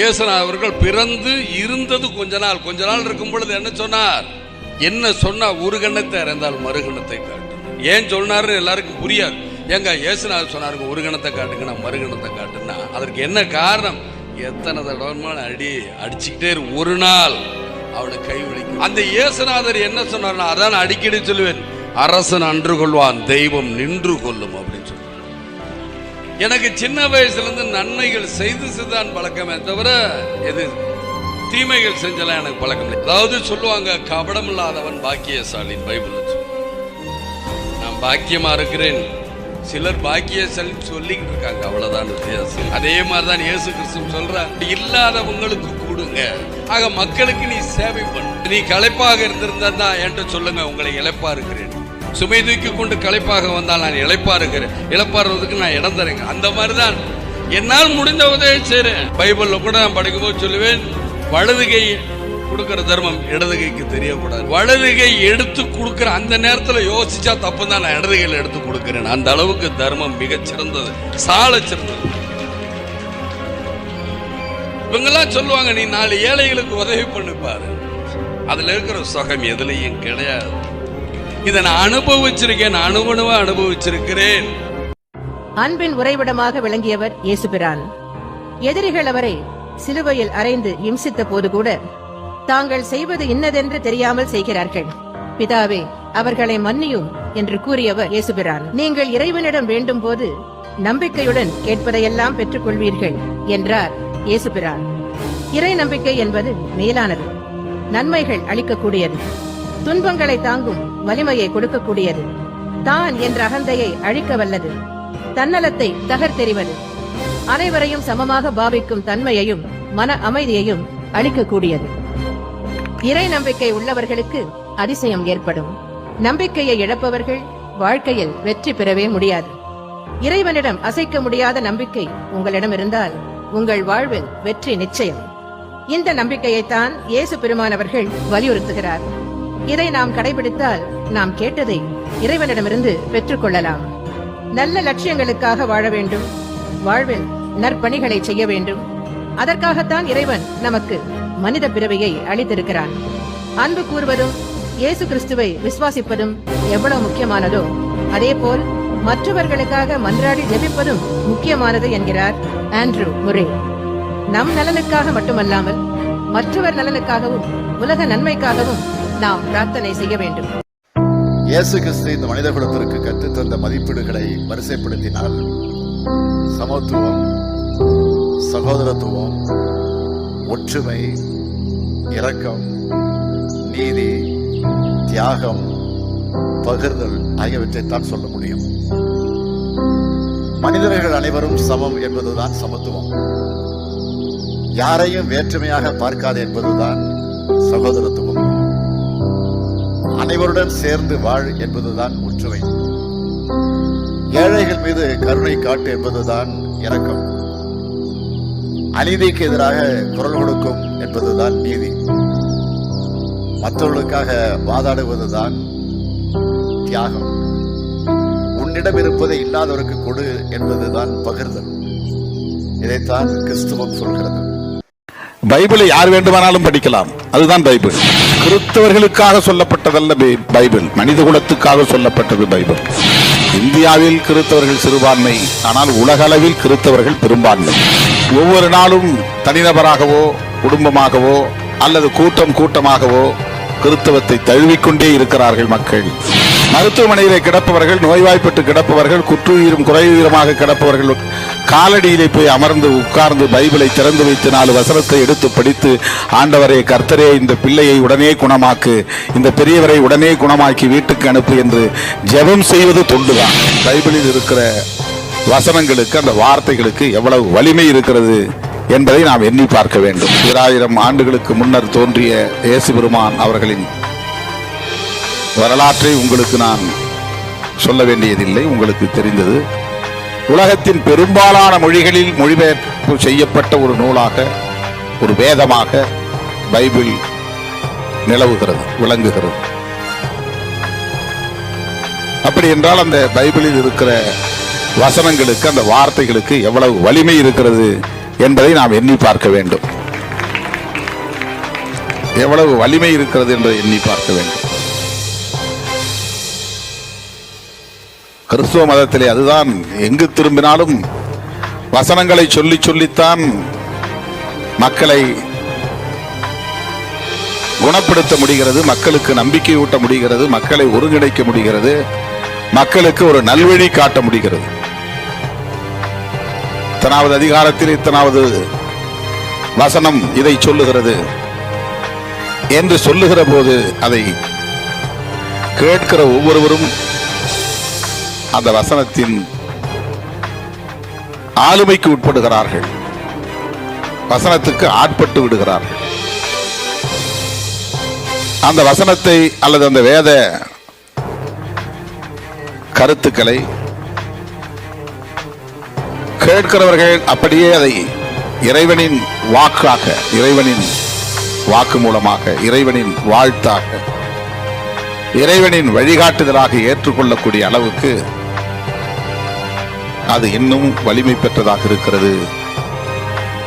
இயேசுநாதர் அவர்கள் பிறந்து இருந்தது கொஞ்ச நாள். கொஞ்ச நாள் இருக்கும் பொழுது என்ன சொன்னார்? என்ன சொன்னா ஒரு கணத்தை இறந்தால் மறுகணத்தை காட்டும் ஏன் சொன்னாருன்னு எல்லாருக்கும் புரியாது. ஏங்க இயேசுநாதர் சொன்னாருங்க ஒரு கணத்தை காட்டுங்க நான் மறுகணத்தை காட்டுன்னா அதற்கு என்ன காரணம்? எத்தனை தடவை அடி அடிச்சுக்கிட்டே ஒரு நாள் அவனை கைவிழிக்கும் அந்த இயேசுநாதர் என்ன சொன்னார்னா அதான் அடிக்கடி சொல்லுவேன். அரசன் அன்று கொள்வான் தெய்வம் நின்று கொள்ளும் எனக்கு சின்ன வயசுலேருந்து நன்மைகள் செய்து செய்தான் பழக்கமே தவிர எது? தீமைகள் செஞ்சலாம் எனக்கு பழக்கம் இல்லை. அதாவது சொல்லுவாங்க கபடம் இல்லாதவன் பாக்கியசாலின் பைபிள் நான் பாக்கியமா இருக்கிறேன். சிலர் பாக்கியசாலி சொல்லிக்கிட்டு இருக்காங்க அவ்வளவுதான் வித்தியாசம். அதே மாதிரிதான் இயேசு கிறிஸ்து சொல்ற இல்லாதவங்களுக்கு கொடுங்க. ஆக மக்களுக்கு நீ சேவை பண்ணு. நீ களைப்பாக இருந்திருந்தா என்கிட்ட சொல்லுங்க உங்களை இழப்பா இருக்கிறேன். சுமை தூக்கி கொண்டு களைப்பாக வந்தால் நான் இழைப்பா இருக்கிறேன். இழப்பாடுறதுக்கு நான் இடம் தரேங்க. அந்த மாதிரி தான் என்னால் முடிந்த உதவி செய்கிறேன் பைபிளில் கூட நான் படிக்கும்போது சொல்லுவேன் வலது கை கொடுக்கிற தர்மம் இடது கைக்கு தெரியக்கூடாது. வலது கை எடுத்து கொடுக்குற அந்த நேரத்தில் யோசிச்சா தப்பு தான் நான் இடதுகையில் எடுத்து கொடுக்குறேன். அந்த அளவுக்கு தர்மம் மிகச் சிறந்தது. சால சிறந்தது. இவங்கெல்லாம் சொல்லுவாங்க நீ நாலு ஏழைகளுக்கு உதவி பண்ணிப்பாரு அதில் அதுல இருக்கிற சுகம் எதுலையும் கிடையாது. இதை நான் அனுபவிச்சிருக்கேன் நான் அனுபவமா அனுபவிச்சிருக்கிறேன். அன்பின் உறைவிடமாக விளங்கியவர் இயேசுபிரான் எதிரிகள் அவரை சிலுவையில் அறைந்து இம்சித்த போது கூட தாங்கள் செய்வது இன்னதென்று தெரியாமல் செய்கிறார்கள். பிதாவே அவர்களை மன்னியும் என்று கூறியவர் இயேசுபிரான் நீங்கள் இறைவனிடம் வேண்டும் போது நம்பிக்கையுடன் கேட்பதையெல்லாம் பெற்றுக் கொள்வீர்கள் என்றார் இயேசுபிரான் இறை நம்பிக்கை என்பது மேலானது. நன்மைகள் அளிக்கக்கூடியது. துன்பங்களை தாங்கும் வலிமையை கொடுக்கக்கூடியது. தான் என்ற அகந்தையை அழிக்க வல்லது. தன்னலத்தை தகர்த்தெறிவது. அனைவரையும் சமமாக பாவிக்கும் தன்மையையும் மன அமைதியையும் அளிக்கக்கூடியது. இறை நம்பிக்கை உள்ளவர்களுக்கு அதிசயம் ஏற்படும். நம்பிக்கையை இழப்பவர்கள் வாழ்க்கையில் வெற்றி பெறவே முடியாது. இறைவனிடம் அசைக்க முடியாத நம்பிக்கை உங்களிடம் இருந்தால் உங்கள் வாழ்வில் வெற்றி நிச்சயம். இந்த நம்பிக்கையைத்தான் இயேசு பெருமானவர்கள் வலியுறுத்துகிறார். இதை நாம் கடைபிடித்தால் நாம் கேட்டதை இறைவனிடமிருந்து பெற்றுக்கொள்ளலாம். நல்ல லட்சியங்களுக்காக வாழ வேண்டும். வாழ்வில் நற்பணிகளை செய்ய வேண்டும். அதற்காகத்தான் இறைவன் நமக்கு மனித பிறவியை அளித்திருக்கிறான். அன்பு கூறுவதும் இயேசு கிறிஸ்துவை விசுவாசிப்பதும் எவ்வளவு முக்கியமானதோ அதேபோல் மற்றவர்களுக்காக மன்றாடி ஜெபிப்பதும் முக்கியமானது என்கிறார் ஆண்ட்ரூ முரே. நம் நலனுக்காக மட்டுமல்லாமல் மற்றவர் நலனுக்காகவும் உலக நன்மைக்காகவும் நாம் பிரார்த்தனை செய்ய வேண்டும். இயேசு கிறிஸ்து இந்த மனித குலத்திற்கு கற்றுத்தந்த மதிப்பீடுகளை வரிசைப்படுத்தினால் சமத்துவம் சகோதரத்துவம் ஒற்றுமை இரக்கம் நீதி தியாகம் பகிர்தல் ஆகியவற்றைத்தான் சொல்ல முடியும். மனிதர்கள் அனைவரும் சமம் என்பதுதான் சமத்துவம். யாரையும் வேற்றுமையாக பார்க்காது என்பதுதான் சகோதரத்துவம். அனைவருடன் சேர்ந்து வாழ் என்பதுதான் ஒற்றுமை. ஏழைகள் மீது கருணை காட்டு என்பதுதான் இரக்கம். அநீதிக்கு எதிராக குரல் கொடுக்கும் என்பதுதான் நீதி. மற்றவர்களுக்காக வாதாடுவதுதான் தியாகம். உன்னிடம் இருப்பதை இல்லாதவருக்கு கொடு என்பதுதான் பகிர்தல். இதைத்தான் கிறிஸ்துவம் சொல்கிறது. பைபிளை யார் வேண்டுமானாலும் படிக்கலாம். அதுதான் பைபிள். கிறிஸ்தவர்களுக்காக சொல்லப்பட்டதல்ல பை- பைபிள். மனித குலத்துக்காக சொல்லப்பட்டது பைபிள். இந்தியாவில் கிறிஸ்தவர்கள் சிறுபான்மை ஆனால் உலகளவில் கிறிஸ்தவர்கள் பெரும்பான்மை. ஒவ்வொரு நாளும் தனிநபராகவோ குடும்பமாகவோ அல்லது கூட்டம் கூட்டமாகவோ கிறிஸ்தவத்தை தழுவிக்கொண்டே இருக்கிறார்கள் மக்கள். மருத்துவமனையிலே கிடப்பவர்கள் நோய்வாய்ப்பட்டு கிடப்பவர்கள் குற்றுயிரும் குறையுயிரமாக கிடப்பவர்கள் காலடியிலே போய் அமர்ந்து உட்கார்ந்து பைபிளை திறந்து வைத்து நாலு வசனத்தை எடுத்து படித்து ஆண்டவரே கர்த்தரே இந்த பிள்ளையை உடனே குணமாக்கு இந்த பெரியவரை உடனே குணமாக்கி வீட்டுக்கு அனுப்பு என்று ஜெபம் செய்வது தொண்டுதான். பைபிளில் இருக்கிற வசனங்களுக்கு அந்த வார்த்தைகளுக்கு எவ்வளவு வலிமை இருக்கிறது என்பதை நாம் எண்ணி பார்க்க வேண்டும். ஈராயிரம் ஆண்டுகளுக்கு முன்னர் தோன்றிய இயேசு பெருமான் அவர்களின் வரலாற்றை உங்களுக்கு நான் சொல்ல வேண்டியதில்லை உங்களுக்கு தெரிந்தது. உலகத்தின் பெரும்பாலான மொழிகளில் மொழிபெயர்ப்பு செய்யப்பட்ட ஒரு நூலாக ஒரு வேதமாக பைபிள் நிலவுகிறது விளங்குகிறது. அப்படி என்றால் அந்த பைபிளில் இருக்கிற வசனங்களுக்கு அந்த வார்த்தைகளுக்கு எவ்வளவு வலிமை இருக்கிறது என்பதை நாம் எண்ணி பார்க்க வேண்டும். எவ்வளவு வலிமை இருக்கிறது என்று எண்ணி பார்க்க வேண்டும். கிறிஸ்துவ மதத்திலே அதுதான். எங்கு திரும்பினாலும் வசனங்களை சொல்லி சொல்லித்தான் மக்களை குணப்படுத்த முடிகிறது மக்களுக்கு நம்பிக்கை ஊட்ட முடிகிறது மக்களை ஒருங்கிணைக்க முடிகிறது மக்களுக்கு ஒரு நல்வழி காட்ட முடிகிறது. இத்தனாவது அதிகாரத்தில் இத்தனாவது வசனம் இதை சொல்லுகிறது. என்று சொல்லுகிற போது அதை கேட்கிற ஒவ்வொருவரும் அந்த வசனத்தின் ஆளுமைக்கு உட்படுகிறார்கள். வசனத்துக்கு ஆட்பட்டு விடுகிறார்கள். அந்த வசனத்தை அல்லது அந்த வேத கருத்துக்களை கேட்கிறவர்கள் அப்படியே அதை இறைவனின் வாக்காக இறைவனின் வாக்கு மூலமாக இறைவனின் வாழ்த்தாக இறைவனின் வழிகாட்டுதலாக ஏற்றுக்கொள்ளக்கூடிய அளவுக்கு அது இன்னும் வலிமை பெற்றதாக இருக்கிறது.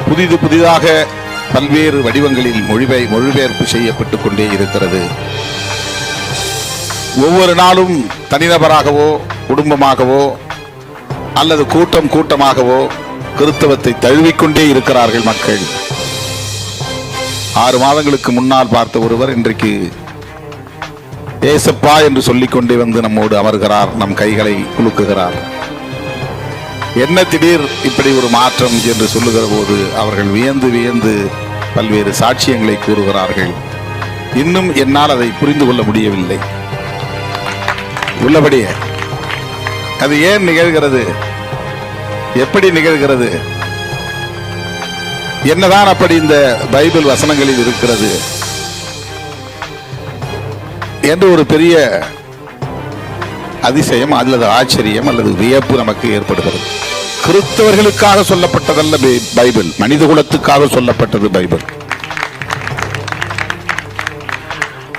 புதிது புதிதாக பல்வேறு வடிவங்களில் மொழிபெ மொழிபெயர்ப்பு செய்யப்பட்டுக் கொண்டே இருக்கிறது. ஒவ்வொரு நாளும் தனிநபராகவோ குடும்பமாகவோ அல்லது கூட்டம் கூட்டமாகவோ கிறிஸ்தவத்தை தழுவிக்கொண்டே இருக்கிறார்கள் மக்கள். ஆறு மாதங்களுக்கு முன்னால் பார்த்த ஒருவர் இன்றைக்கு ஏசப்பா என்று சொல்லிக்கொண்டே வந்து நம்மோடு அமர்கிறார் நம் கைகளை குலுக்குகிறார். என்ன திடீர் இப்படி ஒரு மாற்றம் என்று சொல்லுகிற போது அவர்கள் வியந்து வியந்து பல்வேறு சாட்சியங்களை கூறுகிறார்கள். இன்னும் என்னால் அதை புரிந்து கொள்ள முடியவில்லை. உள்ளபடியே அது ஏன் நிகழ்கிறது? எப்படி நிகழ்கிறது? என்னதான் அப்படி இந்த பைபிள் வசனங்களில் இருக்கிறது? என்று ஒரு பெரிய அதிசயம் அல்லது ஆச்சரியம் அல்லது வியப்பு நமக்கு ஏற்படுகிறது. கிறிஸ்தவர்களுக்காக சொல்லப்பட்டதல்ல பைபிள். மனித குலத்துக்காக சொல்லப்பட்டது பைபிள்.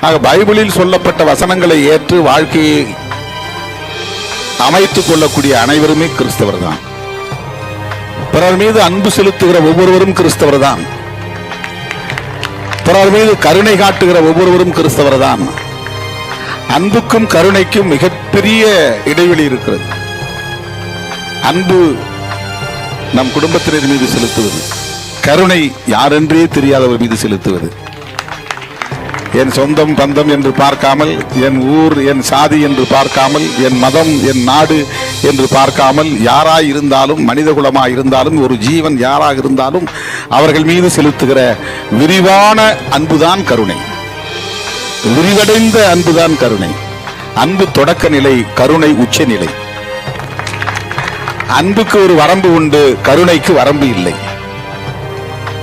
ஆக பைபிளில் சொல்லப்பட்ட வசனங்களை ஏற்று வாழ்க்கையை அமைத்துக் கொள்ளக்கூடிய அனைவருமே கிறிஸ்தவர் தான். பிறர் மீது அன்பு செலுத்துகிற ஒவ்வொருவரும் கிறிஸ்தவர் தான். பிறர் மீது கருணை காட்டுகிற ஒவ்வொருவரும் கிறிஸ்தவர் தான். அன்புக்கும் கருணைக்கும் மிகப்பெரிய இடைவெளி இருக்கிறது. அன்பு நம் குடும்பத்தினர் மீது செலுத்துவது. கருணை யாரென்றே தெரியாதவர் மீது செலுத்துவது. என் சொந்தம் பந்தம் என்று பார்க்காமல் என் ஊர் என் சாதி என்று பார்க்காமல் என் மதம் என் நாடு என்று பார்க்காமல் யாராய் இருந்தாலும் மனித குலமாய் இருந்தாலும் ஒரு ஜீவன் யாராக இருந்தாலும் அவர்கள் மீது செலுத்துகிற விரிவான அன்புதான் கருணை. விரிவடைந்த அன்புதான் கருணை. அன்பு தொடக்க நிலை கருணை உச்ச நிலை. அன்புக்கு ஒரு வரம்பு உண்டு கருணைக்கு வரம்பு இல்லை.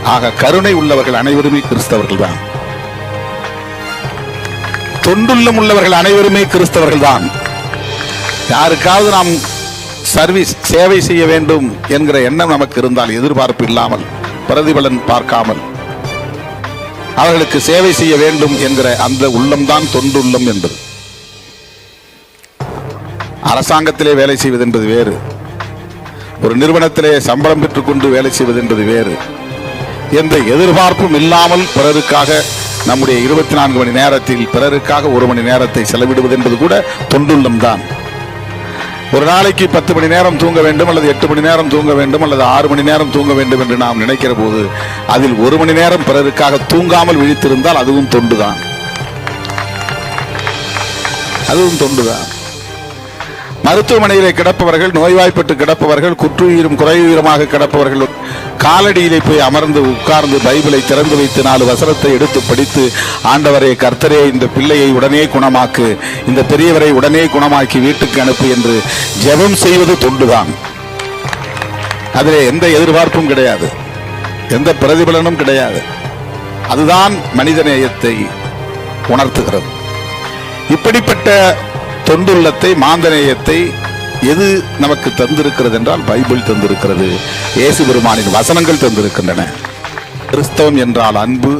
ஆக கருணை உள்ளவர்கள் அனைவருமே கிறிஸ்தவர்கள் தான் தொண்டுள்ளம் உள்ளவர்கள் அனைவருமே கிறிஸ்தவர்கள் தான் யாருக்காவது நாம் சர்வீஸ் சேவை செய்ய வேண்டும் என்கிற எண்ணம் நமக்கு இருந்தால் எதிர்பார்ப்பு இல்லாமல் பிரதிபலன் பார்க்காமல் அவர்களுக்கு சேவை செய்ய வேண்டும் என்கிற அந்த உள்ளம்தான் தொண்டுள்ளம் என்பது. அரசாங்கத்திலே வேலை செய்வது என்பது வேறு. ஒரு நிறுவனத்திலே சம்பளம் பெற்றுக்கொண்டு வேலை செய்வது என்பது வேறு. எந்த எதிர்பார்ப்பும் இல்லாமல் பிறருக்காக நம்முடைய இருபத்தி நான்கு மணி நேரத்தில் பிறருக்காக ஒரு மணி நேரத்தை செலவிடுவது என்பது கூட தொண்டுள்ளம் தான் ஒரு நாளைக்கு பத்து மணி நேரம் தூங்க வேண்டும் அல்லது எட்டு மணி நேரம் தூங்க வேண்டும் அல்லது ஆறு மணி நேரம் தூங்க வேண்டும் என்று நாம் நினைக்கிற போது அதில் ஒரு மணி நேரம் பிறருக்காக தூங்காமல் விழித்திருந்தால் அதுவும் தொண்டுதான். அதுவும் தொண்டுதான். மருத்துவமனையிலே கிடப்பவர்கள் நோய்வாய்ப்பட்டு கிடப்பவர்கள் குற்றுயிரும் குறையுயிரமாக கிடப்பவர்கள் காலடியிலே போய் அமர்ந்து உட்கார்ந்து பைபிளை திறந்து வைத்து நாலு வசனத்தை எடுத்து படித்து ஆண்டவரே கர்த்தரே இந்த பிள்ளையை உடனே குணமாக்கு இந்த பெரியவரை உடனே குணமாக்கி வீட்டுக்கு அனுப்பு என்று ஜெபம் செய்வது தொண்டுதான். அதில் எந்த எதிர்பார்ப்பும் கிடையாது. எந்த பிரதிபலனும் கிடையாது. அதுதான் மனிதநேயத்தை உணர்த்துகிறது. இப்படிப்பட்ட தொண்டுள்ளத்தை மாந்தநேயத்தை எது நமக்கு தந்திருக்கிறது என்றால் பைபிள் தந்திருக்கிறது. இயேசு பெருமானின் வசனங்கள் தந்திருக்கின்றன. கிறிஸ்தவம் என்றால் அன்பு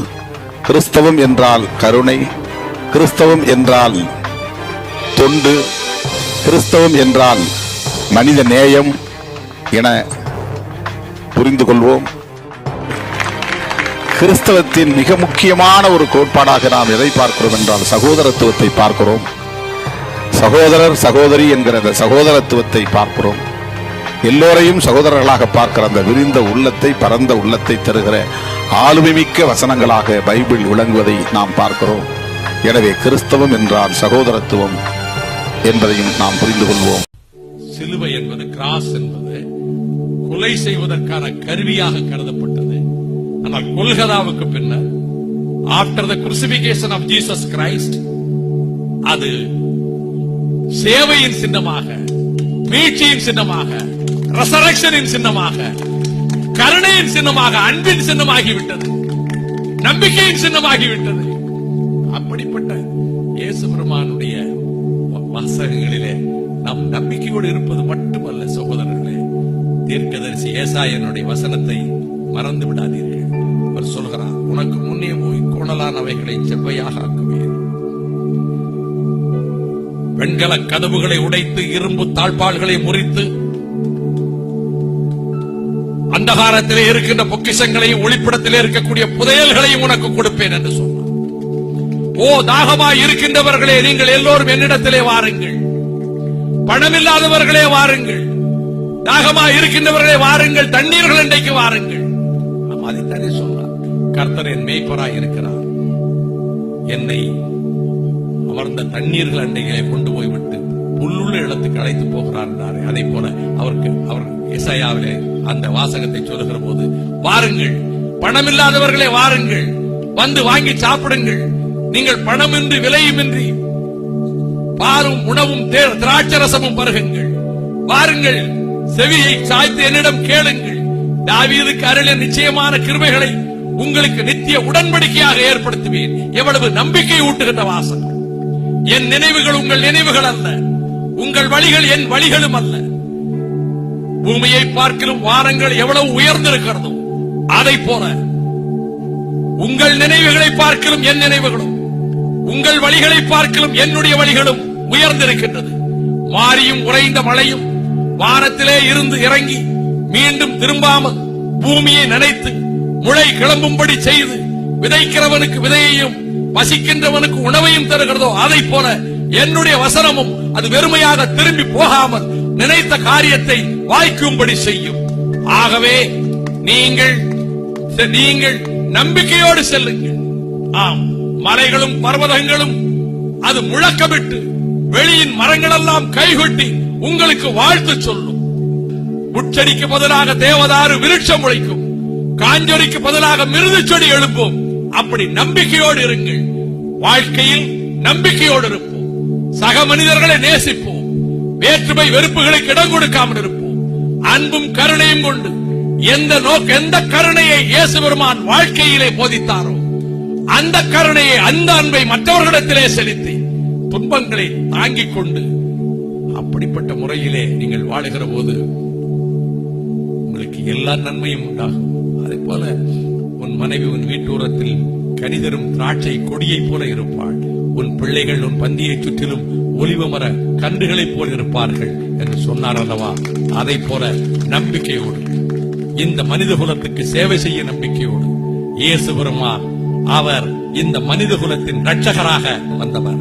கிறிஸ்தவம் என்றால் கருணை கிறிஸ்தவம் என்றால் தொண்டு கிறிஸ்தவம் என்றால் மனித நேயம் என புரிந்து கொள்வோம். கிறிஸ்தவத்தின் மிக முக்கியமான ஒரு கோட்பாடாக நாம் எதை பார்க்கிறோம் என்றால் சகோதரத்துவத்தை பார்க்கிறோம். சகோதரர் சகோதரி என்கிற அந்த சகோதரத்துவத்தை பார்க்கிறோம். எல்லோரையும் சகோதரர்களாக பார்க்கிற அந்த விரிந்த உள்ளத்தை பரந்த உள்ளத்தை தருகிற ஆளுமைமிக்க வசனங்களாக பைபிள் விளங்குவதை நாம் பார்க்கிறோம். எனவே கிறிஸ்தவம் என்றால் சகோதரத்துவம் என்பதையும் நாம் புரிந்து கொள்வோம். சிலுவை என்பது கிராஸ் என்பது கொலை செய்வதற்கான கருவியாக கருதப்பட்டது. ஆனால் கொல்கதாவுக்கு பின்னர் after the crucifixion of Jesus Christ அது சேவையின் சின்னமாக மீட்சியின் சின்னமாக ரெசரக்ஷனின் சின்னமாக கருணையின் சின்னமாக அன்பின் சின்னமாகிவிட்டது நம்பிக்கையின் சின்னமாகிவிட்டது. அப்படிப்பட்ட இயேசு பெருமானுடைய வாசகங்களிலே நாம் நம்பிக்கையோடு இருப்பது மட்டுமல்ல சகோதரர்களே. தீர்க்கதரிசி என்னுடைய வசனத்தை மறந்து விடாதீர்கள் அவர் சொல்கிறார் உனக்கு முன்னே போய் கோணலானவைகளை செவ்வையாக ஆக்குவேன். வெண்கல கதவுகளை உடைத்து இரும்பு தாழ்பால்களை முறித்து அந்தகாரத்திலே இருக்கின்ற பொக்கிஷங்களையும் ஒளிப்படத்திலே இருக்கக்கூடிய புதையல்களையும் உனக்கு கொடுப்பேன் என்று சொன்னார் ஓ தாகமாய் இருக்கின்றவர்களே நீங்கள் எல்லோரும் என்னிடத்திலே வாருங்கள். பணமில்லாதவர்களே வாருங்கள். தாகமாய் இருக்கின்றவர்களே வாருங்கள். தண்ணீர்கள் இன்றைக்கு வாருங்கள். ஆம், அதைத்தானே சொன்னார் கர்த்தர் என் மேய்ப்பராய் இருக்கிறார். என்னை அமர்ந்த தண்ணீர்கள் அண்டைகளை கொண்டு போய்விட்டு உள்ளுள்ள இடத்துக்கு அழைத்து போகிறார் என்றாரே. அதை போல அவருக்கு அவர் இசையாவிலே அந்த வாசகத்தை சொல்லுகிற போது வாருங்கள் பணமில்லாதவர்களே வாருங்கள் வந்து வாங்கி சாப்பிடுங்கள் நீங்கள் பணமின்றி விலையுமின்றி பாரும் உணவும் திராட்சரசமும் பருகுங்கள். வாருங்கள் செவியை சாய்த்து என்னிடம் கேளுங்கள். தாவீதுக்கு அருள நிச்சயமான கிருமைகளை உங்களுக்கு நித்திய உடன்படிக்கையாக ஏற்படுத்துவேன். எவ்வளவு நம்பிக்கை ஊட்டுகின்ற வாசகம். என் நினைவுகள் உங்கள் நினைவுகள் அல்ல. உங்கள் வழிகள் என் வழிகளும் அல்ல. பூமியை பார்க்கிற வானங்கள் எவ்வளவு உயர்ந்திருக்கிறதோ அதை போல உங்கள் நினைவுகளை பார்க்கிலும் என் நினைவுகளும் உங்கள் வழிகளை பார்க்கிலும் என்னுடைய வழிகளும் உயர்ந்திருக்கின்றது. மாறியும் உறைந்த மழையும் வானத்திலே இருந்து இறங்கி மீண்டும் திரும்பாமல் பூமியை நினைத்து முளை கிளம்பும்படி செய்து விதைக்கிறவனுக்கு விதையையும் வசிக்கின்றவனுக்கு உணவையும் தருகிறதோ அதை போல என்னுடைய வசனமும் அது வெறுமையாக திரும்பி போகாமல் நினைத்த காரியத்தை வாய்க்கும்படி செய்யும். ஆகவே நீங்கள் நீங்கள் நம்பிக்கையோடு செல்லுங்கள். ஆம் மலைகளும் பர்வதங்களும் அது முழக்கமிட்டு வெளியின் மரங்களெல்லாம் கைகொட்டி உங்களுக்கு வாழ்த்து சொல்லும். உச்சரிக்கு பதிலாக தேவதாறு விருட்சம் உழைக்கும் காஞ்சொரிக்கு பதிலாக மிருது செடி எழுப்பும் அப்படி நம்பிக்கையோடு இருங்கள். வாழ்க்கையில் நம்பிக்கையோடு இருப்போம். சக மனிதர்களை நேசிப்போம். வேற்றுமை வெறுப்புகளுக்கு இடம் கொடுக்காமல் இருப்போம். அன்பும் கருணையும் கொண்டு எந்த நோக்க எந்த கருணையை இயேசு பெருமான் வாழ்க்கையிலே போதித்தாரோ அந்த கருணையை அந்த அன்பை மற்றவர்களிடத்திலே செலுத்தி துன்பங்களை தாங்கிக் கொண்டு அப்படிப்பட்ட முறையிலே நீங்கள் வாழுகிற போது உங்களுக்கு எல்லா நன்மையும் உண்டாகும். அதே போல உன் மனைவி உன் வீட்டூரத்தில் கனிதரும் திராட்சை கொடியைப் போல இருப்பாள். உன் பிள்ளைகள் உன் பந்தியை சுற்றிலும் ஒளிவு மர கன்றுகளைப் போல இருப்பார்கள் என்று சொன்னார் அல்லவா அதை போல நம்பிக்கையோடு இந்த மனித குலத்துக்கு சேவை செய்ய நம்பிக்கையோடு இயேசு பெருமான் அவர் இந்த மனித குலத்தின் ரட்சகராக வந்தவர்.